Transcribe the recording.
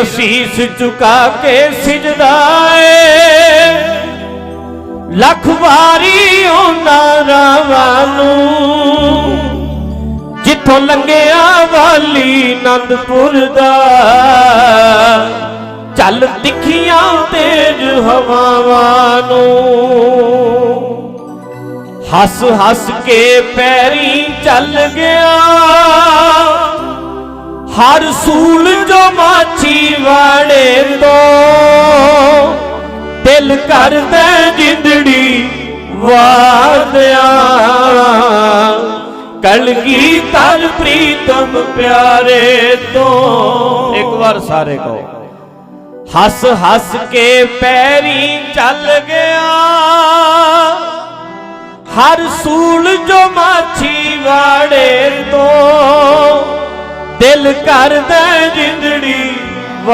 ਅਸੀਸ ਝੁਕਾ ਕੇ ਸਿਜਦਾ ਏ ਲੱਖ ਵਾਰੀ ਉਹਨਾਂ ਰਾਵਾਂ ਨੂੰ ਜਿੱਥੋਂ ਲੰਘਿਆ ਵਾਲੀ ਆਨੰਦਪੁਰ ਦਾ। ਚੱਲ ਦਿਖੀਆਂ ਤੇਜ ਹਵਾਵਾਂ ਨੂੰ। ਹੱਸ ਹੱਸ ਕੇ ਪੈਰੀ ਚੱਲ ਗਿਆ। ਹਰ ਸੂਲ ਜੋ ਮਾਛੀ ਵਾੜੇ ਤੋਂ ਦਿਲ ਕਰਦਾ ਜਿੰਦੜੀ ਵਾਦਿਆ ਕਲਗੀ ਤਰ ਪ੍ਰੀਤਮ ਪਿਆਰੇ ਤੋਂ। ਇੱਕ ਵਾਰ ਸਾਰੇ ਕਹੋ। ਹੱਸ ਹੱਸ ਕੇ ਪੈਰੀ ਚੱਲ ਗਿਆ। ਹਰ ਸੂਲ ਜੋ ਮਾਛੀ ਵਾੜੇ ਦਿਲ ਕਰਦਾ ਜਿੰਦੜੀ